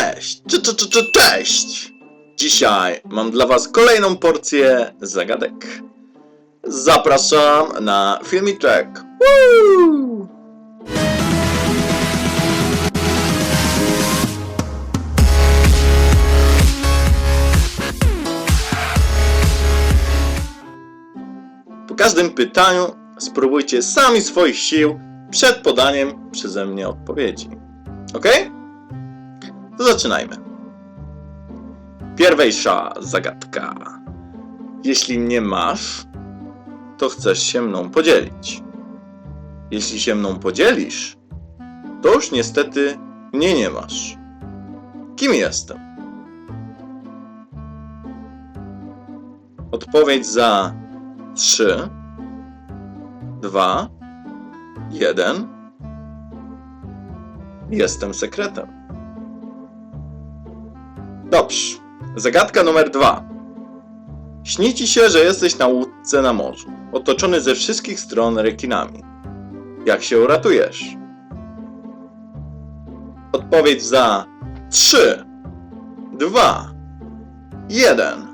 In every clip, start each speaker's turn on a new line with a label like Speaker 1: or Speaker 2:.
Speaker 1: Cześć! Cze- cze- cze- cze- Cześć! Dzisiaj mam dla Was kolejną porcję zagadek. Zapraszam na filmiczek. Woo! Po każdym pytaniu spróbujcie sami swoich sił przed podaniem przeze mnie odpowiedzi. Ok? Zaczynajmy. Pierwsza zagadka. Jeśli nie masz, to chcesz się mną podzielić. Jeśli się mną podzielisz, to już niestety mnie nie masz. Kim jestem? Odpowiedź za 3, 2, 1. Jestem sekretem. Dobrze. Zagadka numer dwa. Śni ci się, że jesteś na łódce na morzu, otoczony ze wszystkich stron rekinami. Jak się uratujesz? Odpowiedź za 3, 2, 1.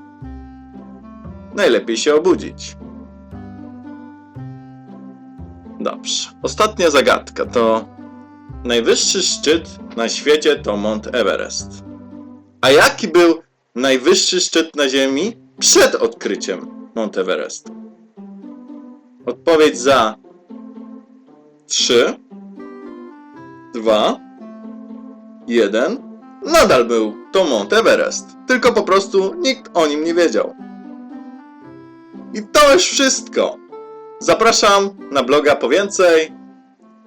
Speaker 1: Najlepiej się obudzić. Dobrze. Ostatnia zagadka to najwyższy szczyt na świecie to Mount Everest. A jaki był najwyższy szczyt na Ziemi przed odkryciem Mount Everestu? Odpowiedź za 3, 2, 1. Nadal był to Mount Everest, tylko po prostu nikt o nim nie wiedział. I to już wszystko. Zapraszam na bloga po więcej.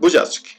Speaker 1: Buziaczki.